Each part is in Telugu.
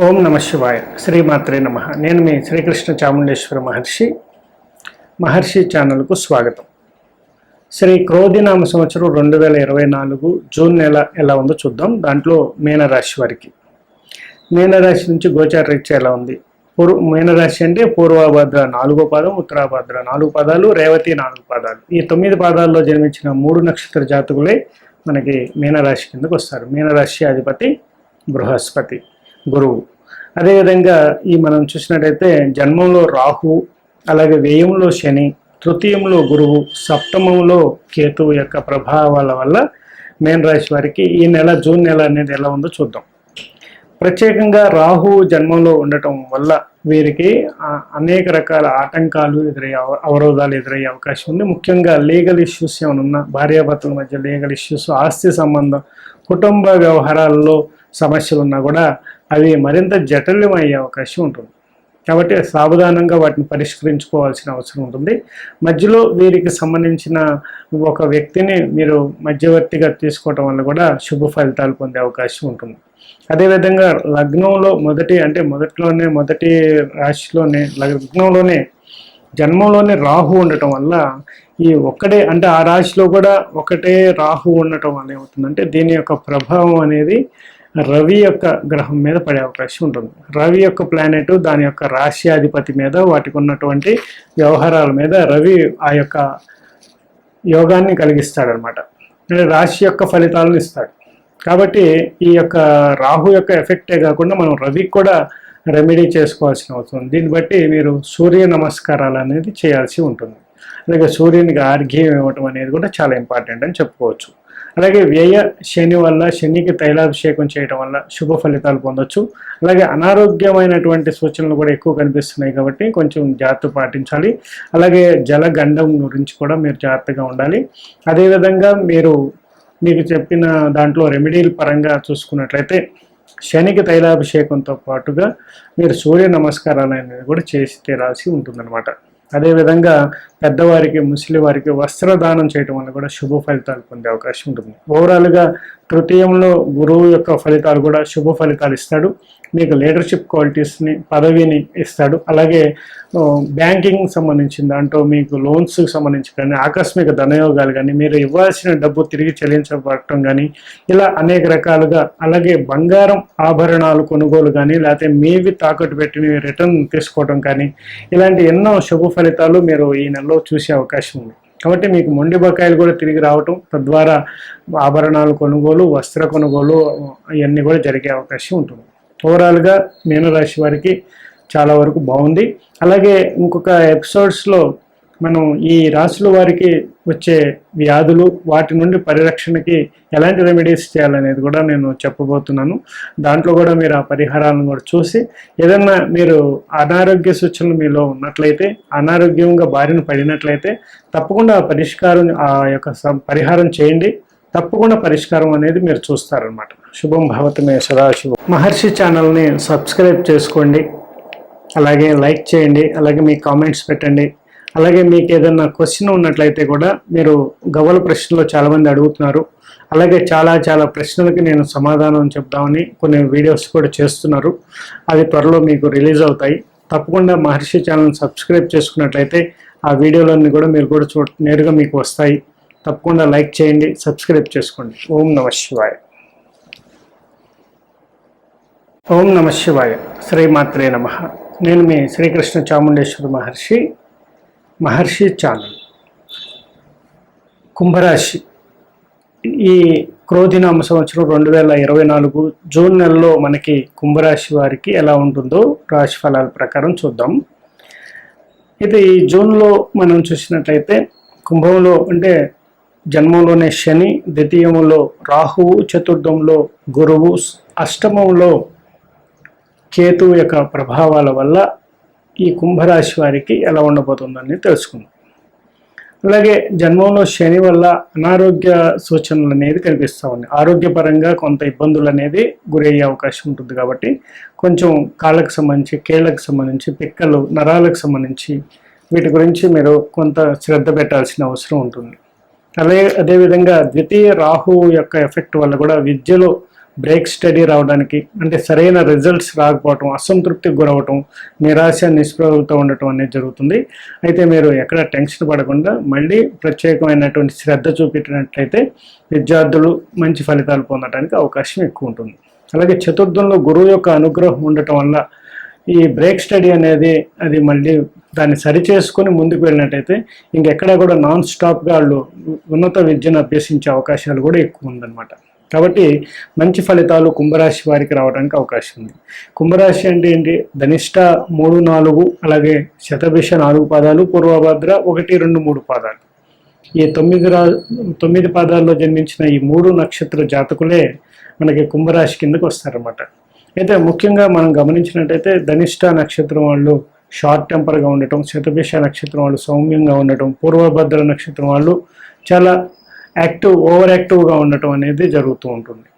ఓం నమ శివాయ. శ్రీమాత్రే నమ. నేను మీ శ్రీకృష్ణ చాముండేశ్వర మహర్షి. మహర్షి ఛానల్కు స్వాగతం. శ్రీ క్రోధినామ సంవత్సరం రెండు వేల ఇరవై నాలుగు జూన్ నెల ఎలా ఉందో చూద్దాం. దాంట్లో మీనరాశి వారికి. మీనరాశి నుంచి గోచార రీత్యా ఎలా ఉంది? పూర్వ మీనరాశి అంటే పూర్వభద్ర నాలుగో పాదం ఉత్తరాభద్ర నాలుగు పాదాలు రేవతి నాలుగు పాదాలు. ఈ తొమ్మిది పాదాల్లో జన్మించిన మూడు నక్షత్ర జాతకులే మనకి మీనరాశి కిందకు వస్తారు. మీనరాశి అధిపతి బృహస్పతి. గురువు. అదేవిధంగా ఈ మనం చూసినట్టయితే జన్మంలో రాహు అలాగే వ్యయంలో శని తృతీయంలో గురువు సప్తమంలో కేతువు యొక్క ప్రభావాల వల్ల మేన్ రాశి వారికి ఈ నెల జూన్ నెల అనేది ఎలా ఉందో చూద్దాం. ప్రత్యేకంగా రాహు జన్మంలో ఉండటం వల్ల వీరికి అనేక రకాల ఆటంకాలు ఎదురయ్యే అవరోధాలు ఎదురయ్యే అవకాశం ఉంది. ముఖ్యంగా లీగల్ ఇష్యూస్ ఏమైనా ఉన్నా భార్యాభర్తల మధ్య లీగల్ ఇష్యూస్ ఆస్తి సంబంధం కుటుంబ వ్యవహారాల్లో సమస్యలు ఉన్నా కూడా అవి మరింత జటిలమయ్యే అవకాశం ఉంటుంది. కాబట్టి సావధానంగా వాటిని పరిష్కరించుకోవాల్సిన అవసరం ఉంటుంది. మధ్యలో వీరికి సంబంధించిన ఒక వ్యక్తిని మీరు మధ్యవర్తిగా తీసుకోవటం వల్ల కూడా శుభ ఫలితాలు పొందే అవకాశం ఉంటుంది. అదేవిధంగా లగ్నంలో మొదటి అంటే మొదట్లోనే మొదటి రాశిలోనే లగ్నంలోనే జన్మంలోనే రాహు ఉండటం వల్ల ఈ ఒక్కడే అంటే ఆ రాశిలో కూడా ఒకటే రాహు ఉండటం వల్ల ఏమవుతుందంటే దీని యొక్క ప్రభావం అనేది రవి యొక్క గ్రహం మీద పడే అవకాశం ఉంటుంది. రవి యొక్క ప్లానెట్ దాని యొక్క రాశ్యాధిపతి మీద వాటికి ఉన్నటువంటి వ్యవహారాల మీద రవి ఆ యొక్క యోగాన్ని కలిగిస్తాడనమాట. అంటే రాశి యొక్క ఫలితాలను ఇస్తాడు. కాబట్టి ఈ యొక్క రాహు యొక్క ఎఫెక్టే కాకుండా మనం రవికి కూడా రెమెడీ చేసుకోవాల్సిన అవసరం దీన్ని బట్టి మీరు సూర్య నమస్కారాలు అనేది చేయాల్సి ఉంటుంది. అలాగే సూర్యునికి ఆర్ఘ్యం ఇవ్వటం అనేది కూడా చాలా ఇంపార్టెంట్ అని చెప్పుకోవచ్చు. అలాగే వ్యయ శని వల్ల శనికి తైలాభిషేకం చేయడం వల్ల శుభ ఫలితాలు పొందొచ్చు. అలాగే అనారోగ్యమైనటువంటి సూచనలు కూడా ఎక్కువ కనిపిస్తున్నాయి కాబట్టి కొంచెం జాగ్రత్త పాటించాలి. అలాగే జలగండం గురించి కూడా మీరు జాగ్రత్తగా ఉండాలి. అదేవిధంగా మీరు మీకు చెప్పిన దాంట్లో రెమెడీల పరంగా చూసుకున్నట్లయితే శనికి తైలాభిషేకంతో పాటుగా మీరు సూర్య నమస్కారాలు అనేది కూడా చేసి తీరాల్సి ఉంటుందన్నమాట. అదేవిధంగా పెద్దవారికి ముసలి వారికి వస్త్రదానం చేయడం వల్ల కూడా శుభ ఫలితాలు పొందే అవకాశం ఉంటుంది. ఓవరాల్గా తృతీయంలో గురువు యొక్క ఫలితాలు కూడా శుభ ఫలితాలు ఇస్తాడు. మీకు లీడర్షిప్ క్వాలిటీస్ని పదవిని ఇస్తాడు. అలాగే బ్యాంకింగ్ సంబంధించిన దాంట్లో మీకు లోన్స్కి సంబంధించి కానీ ఆకస్మిక ధనయోగాలు కానీ మీరు ఇవ్వాల్సిన డబ్బు తిరిగి చెల్లించబడటం కానీ ఇలా అనేక రకాలుగా అలాగే బంగారం ఆభరణాలు కొనుగోలు కానీ లేకపోతే మీవి తాకట్టు పెట్టినవి రిటర్న్ తీసుకోవడం కానీ ఇలాంటి ఎన్నో శుభ ఫలితాలు మీరు ఈ నెలలో చూసే అవకాశం ఉంది. కాబట్టి మీకు మొండి బకాయిలు కూడా తిరిగి రావటం తద్వారా ఆభరణాలు కొనుగోలు వస్త్ర కొనుగోలు ఇవన్నీ కూడా జరిగే అవకాశం ఉంటుంది. ఓవరాల్గా మీనరాశి వారికి చాలా వరకు బాగుంది. అలాగే ఇంకొక ఎపిసోడ్స్లో మనం ఈ రాశుల వారికి వచ్చే వ్యాధులు వాటి నుండి పరిరక్షణకి ఎలాంటి రెమెడీస్ చేయాలనేది కూడా నేను చెప్పబోతున్నాను. దాంట్లో కూడా మీరు ఆ పరిహారాలను కూడా చూసి ఏదన్నా మీరు అనారోగ్య సూచనలు మీలో ఉన్నట్లయితే అనారోగ్యంగా బారిన పడినట్లయితే తప్పకుండా ఆ పరిష్కారం ఆ యొక్క సం- పరిహారం చేయండి. తప్పకుండా పరిష్కారం అనేది మీరు చూస్తారనమాట శుభం భవతమే సదాశివం. మహర్షి ఛానల్ని సబ్స్క్రైబ్ చేసుకోండి. అలాగే లైక్ చేయండి. అలాగే మీ కామెంట్స్ పెట్టండి. అలాగే మీకు ఏదైనా క్వశ్చన్ ఉన్నట్లయితే కూడా మీరు గవ్వల ప్రశ్నలో చాలామంది అడుగుతున్నారు. అలాగే చాలా చాలా ప్రశ్నలకి నేను సమాధానం చెప్దామని కొన్ని వీడియోస్ కూడా చేస్తున్నారు. అవి త్వరలో మీకు రిలీజ్ అవుతాయి. తప్పకుండా మహర్షి ఛానల్ సబ్స్క్రైబ్ చేసుకున్నట్లయితే ఆ వీడియోలన్నీ కూడా మీరు కూడా చూ నేరుగా మీకు వస్తాయి. తప్పకుండా లైక్ చేయండి సబ్స్క్రైబ్ చేసుకోండి. ఓం నమ శివాయ. ఓం నమ శివాయ. శ్రీమాత్రే నమ. నేను మీ శ్రీకృష్ణ చాముండేశ్వర మహర్షి మహర్షి ఛానల్ కుంభరాశి. ఈ క్రోధినామ సంవత్సరం రెండు వేల ఇరవై నాలుగు జూన్ నెలలో మనకి కుంభరాశి వారికి ఎలా ఉంటుందో రాశి ఫలాల ప్రకారం చూద్దాం. ఇది ఈ జూన్లో మనం చూసినట్లయితే కుంభంలో అంటే జన్మంలోనే శని ద్వితీయంలో రాహువు చతుర్థంలో గురువు అష్టమంలో కేతువు యొక్క ప్రభావాల వల్ల ఈ కుంభరాశి వారికి ఎలా ఉండబోతుందని తెలుసుకుందాం. అలాగే జన్మంలో శని వల్ల అనారోగ్య సూచనలు అనేది కనిపిస్తూ ఉన్నాయి. ఆరోగ్యపరంగా కొంత ఇబ్బందులు అనేది గురయ్యే అవకాశం ఉంటుంది కాబట్టి కొంచెం కాళ్ళకు సంబంధించి కేళ్ళకు సంబంధించి పిక్కలు నరాలకు సంబంధించి వీటి గురించి మీరు కొంత శ్రద్ధ పెట్టాల్సిన అవసరం ఉంటుంది. అలాగే అదేవిధంగా ద్వితీయ రాహువు యొక్క ఎఫెక్ట్ వల్ల కూడా విద్యలో బ్రేక్ స్టడీ రావడానికి అంటే సరైన రిజల్ట్స్ రాకపోవటం అసంతృప్తికి గురవటం నిరాశ నిస్పృహతో ఉండటం అనేది జరుగుతుంది. అయితే మీరు ఎక్కడ టెన్షన్ పడకుండా మళ్ళీ ప్రత్యేకమైనటువంటి శ్రద్ధ చూపించినట్లయితే విద్యార్థులు మంచి ఫలితాలు పొందడానికి అవకాశం ఎక్కువ ఉంటుంది. అలాగే చతుర్థంలో గురువు యొక్క అనుగ్రహం ఉండటం వల్ల ఈ బ్రేక్ స్టడీ అనేది అది మళ్ళీ దాన్ని సరి చేసుకుని ముందుకు వెళ్ళినట్టయితే ఇంకెక్కడా కూడా నాన్ స్టాప్గా వాళ్ళు ఉన్నత విద్యను అభ్యసించే అవకాశాలు కూడా ఎక్కువ ఉందన్నమాట. కాబట్టి మంచి ఫలితాలు కుంభరాశి వారికి రావడానికి అవకాశం ఉంది. కుంభరాశి అంటే ఏంటి? ధనిష్ట మూడు నాలుగు అలాగే శతభిష నాలుగు పాదాలు పూర్వభద్ర ఒకటి రెండు మూడు పాదాలు. ఈ తొమ్మిది రా తొమ్మిది పాదాల్లో జన్మించిన ఈ మూడు నక్షత్ర జాతకులే మనకి కుంభరాశి కిందకు వస్తారన్నమాట. అయితే ముఖ్యంగా మనం గమనించినట్టయితే ధనిష్ట నక్షత్రం వాళ్ళు షార్ట్ టెంపర్గా ఉండటం శతభిష నక్షత్రం వాళ్ళు సౌమ్యంగా ఉండటం పూర్వభద్ర నక్షత్రం వాళ్ళు చాలా యాక్టివ్ ఓవర్ యాక్టివ్గా ఉండటం అనేది జరుగుతూ ఉంటుంది.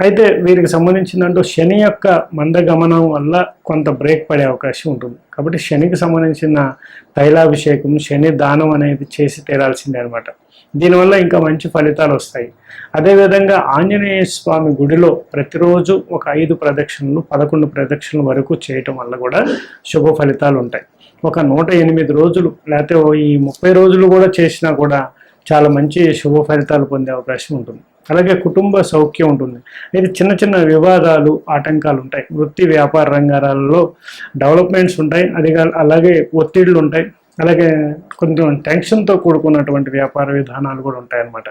అయితే వీరికి సంబంధించిందంటూ శని యొక్క మందగమనం వల్ల కొంత బ్రేక్ పడే అవకాశం ఉంటుంది. కాబట్టి శనికి సంబంధించిన తైలాభిషేకం శని దానం అనేది చేసి తీరాల్సిందే అనమాట దీనివల్ల ఇంకా మంచి ఫలితాలు వస్తాయి. అదేవిధంగా ఆంజనేయ స్వామి గుడిలో ప్రతిరోజు ఒక ఐదు ప్రదక్షిణలు పదకొండు ప్రదక్షిణల వరకు చేయటం వల్ల కూడా శుభ ఫలితాలు ఉంటాయి. ఒక నూట ఎనిమిది రోజులు లేకపోతే ఈ ముప్పై రోజులు కూడా చేసినా కూడా చాలా మంచి శుభ ఫలితాలు పొందే అవకాశం ఉంటుంది. అలాగే కుటుంబ సౌఖ్యం ఉంటుంది. అయితే చిన్న చిన్న వివాదాలు ఆటంకాలు ఉంటాయి. వృత్తి వ్యాపార రంగాలలో డెవలప్మెంట్స్ ఉంటాయి. అది అలాగే ఒత్తిళ్ళు ఉంటాయి. అలాగే కొంచెం టెన్షన్తో కూడుకున్నటువంటి వ్యాపార విధానాలు కూడా ఉంటాయన్నమాట.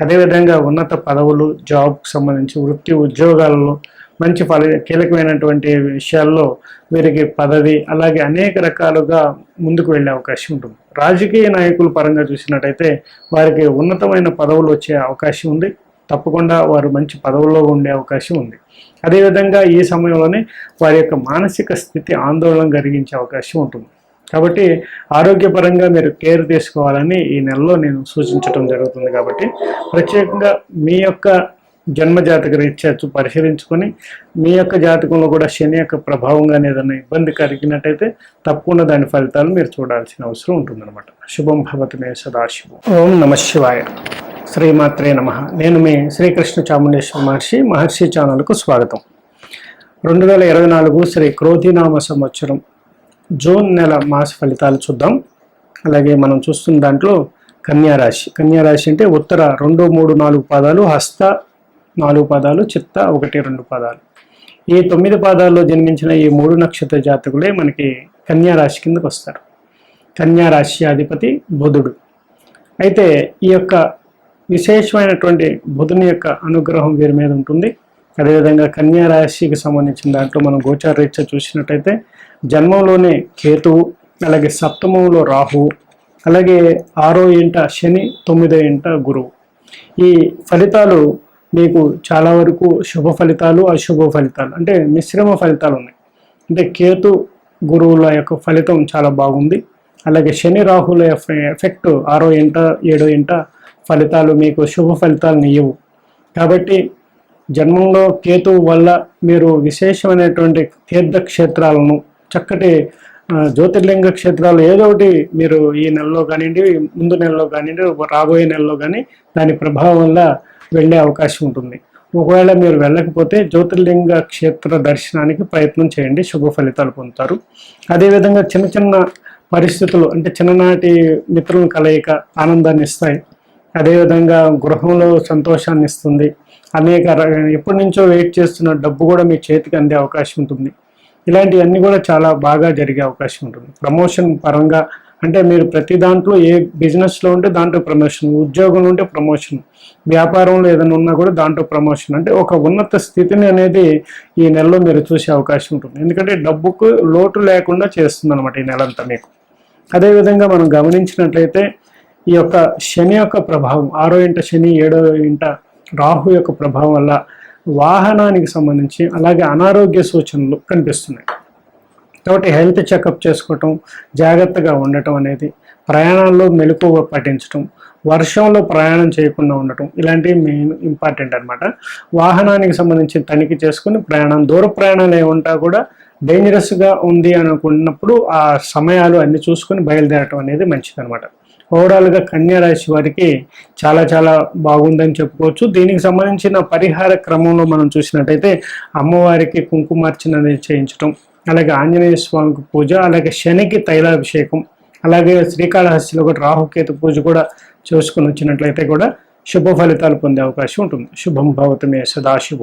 అదేవిధంగా ఉన్నత పదవులు జాబ్కి సంబంధించి వృత్తి ఉద్యోగాలలో మంచి ఫలి కీలకమైనటువంటి విషయాల్లో వీరికి పదవి అలాగే అనేక రకాలుగా ముందుకు వెళ్ళే అవకాశం ఉంటుంది. రాజకీయ నాయకుల పరంగా చూసినట్టయితే వారికి ఉన్నతమైన పదవులు వచ్చే అవకాశం ఉంది. తప్పకుండా వారు మంచి పదవుల్లో ఉండే అవకాశం ఉంది. అదేవిధంగా ఈ సమయంలోనే వారి యొక్క మానసిక స్థితి ఆందోళన కలిగించే అవకాశం ఉంటుంది. కాబట్టి ఆరోగ్యపరంగా మీరు కేర్ తీసుకోవాలని ఈ నెలలో నేను సూచించడం జరుగుతుంది కాబట్టి ప్రత్యేకంగా మీ యొక్క జన్మ జాతక రీత్యా పరిశీలించుకొని మీ యొక్క జాతకంలో కూడా శని యొక్క ప్రభావంగానే ఏదైనా ఇబ్బంది కలిగినట్టయితే తప్పకుండా దాని ఫలితాలు మీరు చూడాల్సిన అవసరం ఉంటుందన్నమాట. శుభం భగవతమే సదాశివం. ఓం నమ శివాయ. శ్రీమాత్రే నమ. నేను మీ శ్రీకృష్ణ చాముండేశ్వర మహర్షి మహర్షి ఛానల్కు స్వాగతం. రెండు వేల ఇరవై నాలుగు శ్రీ క్రోధినామ సంవత్సరం జూన్ నెల మాస ఫలితాలు చూద్దాం. అలాగే మనం చూస్తున్న దాంట్లో కన్యా రాశి. కన్యా రాశి అంటే ఉత్తర రెండు మూడు నాలుగు పాదాలు హస్త నాలుగు పాదాలు చిత్త ఒకటి రెండు పాదాలు. ఈ తొమ్మిది పాదాల్లో జన్మించిన ఈ మూడు నక్షత్ర జాతకులే మనకి కన్యా రాశి కిందకు వస్తారు. కన్యా రాశి అధిపతి బుధుడు. అయితే ఈ యొక్క విశేషమైనటువంటి బుధుని యొక్క అనుగ్రహం వీరి మీద ఉంటుంది. అదేవిధంగా కన్యా రాశికి సంబంధించిన దాంట్లో మనం గోచార రీత్యా చూసినట్టయితే జన్మంలోనే కేతువు అలాగే సప్తమంలో రాహువు అలాగే ఆరో ఇంట శని తొమ్మిదో ఇంట గురువు. ఈ ఫలితాలు మీకు చాలా వరకు శుభ ఫలితాలు అశుభ ఫలితాలు అంటే మిశ్రమ ఫలితాలు ఉన్నాయి. అంటే కేతు గురువుల యొక్క ఫలితం చాలా బాగుంది. అలాగే శని రాహుల ఎఫెక్ట్ ఆరో ఇంట ఏడో ఇంట ఫలితాలు మీకు శుభ ఫలితాలను ఇవ్వు. కాబట్టి జన్మంలో కేతువు వల్ల మీరు విశేషమైనటువంటి తీర్థక్షేత్రాలను చక్కటి జ్యోతిర్లింగ క్షేత్రాలు ఏదో ఒకటి మీరు ఈ నెలలో కానివ్వండి ముందు నెలలో కానివ్వండి రాబోయే నెలలో కానీ దాని ప్రభావం వల్ల వెళ్ళే అవకాశం ఉంటుంది. ఒకవేళ మీరు వెళ్ళకపోతే జ్యోతిర్లింగ క్షేత్ర దర్శనానికి ప్రయత్నం చేయండి శుభ ఫలితాలు పొందుతారు. అదేవిధంగా చిన్న చిన్న పరిస్థితులు అంటే చిన్ననాటి మిత్రుల కలయిక ఆనందాన్ని ఇస్తాయి. అదేవిధంగా గృహంలో సంతోషాన్ని ఇస్తుంది. అనేక ఎప్పటి నుంచో వెయిట్ చేస్తున్న డబ్బు కూడా మీ చేతికి అందే అవకాశం ఉంటుంది. ఇలాంటివన్నీ కూడా చాలా బాగా జరిగే అవకాశం ఉంటుంది. ప్రమోషన్ పరంగా అంటే మీరు ప్రతి దాంట్లో ఏ బిజినెస్లో ఉంటే దాంట్లో ప్రమోషన్ ఉద్యోగంలో ఉంటే ప్రమోషన్ వ్యాపారంలో ఏదైనా ఉన్నా కూడా దాంట్లో ప్రమోషన్. అంటే ఒక ఉన్నత స్థితిని అనేది ఈ నెలలో మీరు చూసే అవకాశం ఉంటుంది. ఎందుకంటే డబ్బుకు లోటు లేకుండా చేస్తుంది అనమాట ఈ నెలంతా మీకు. అదేవిధంగా మనం గమనించినట్లయితే ఈ యొక్క శని యొక్క ప్రభావం ఆరో ఇంట శని ఏడో ఇంట రాహు యొక్క ప్రభావం వల్ల వాహనానికి సంబంధించి అలాగే అనారోగ్య సూచనలు కనిపిస్తున్నాయి. కాబట్టి హెల్త్ చెకప్ చేసుకోవటం జాగ్రత్తగా ఉండటం అనేది ప్రయాణాల్లో మెలకువ పాటించటం వర్షంలో ప్రయాణం చేయకుండా ఉండటం ఇలాంటివి మెయిన్ ఇంపార్టెంట్ అనమాట వాహనానికి సంబంధించి తనిఖీ చేసుకుని ప్రయాణం దూర ప్రయాణాలు ఏముంటా కూడా డేంజరస్గా ఉంది అనుకున్నప్పుడు ఆ సమయాలు అన్ని చూసుకుని బయలుదేరటం అనేది మంచిదనమాట ఓవరాల్గా కన్యారాశి వారికి చాలా చాలా బాగుందని చెప్పుకోవచ్చు. దీనికి సంబంధించిన పరిహార క్రమంలో మనం చూసినట్టయితే అమ్మవారికి కుంకుమార్చన చేయించడం అలాగే ఆంజనేయ స్వామికి పూజ అలాగే శనికి తైలాభిషేకం అలాగే శ్రీకాళహస్తిలో కూడా రాహుకేతు పూజ కూడా చేసుకుని వచ్చినట్లయితే కూడా శుభ ఫలితాలు పొందే అవకాశం ఉంటుంది. శుభం భవతమే సదాశుభం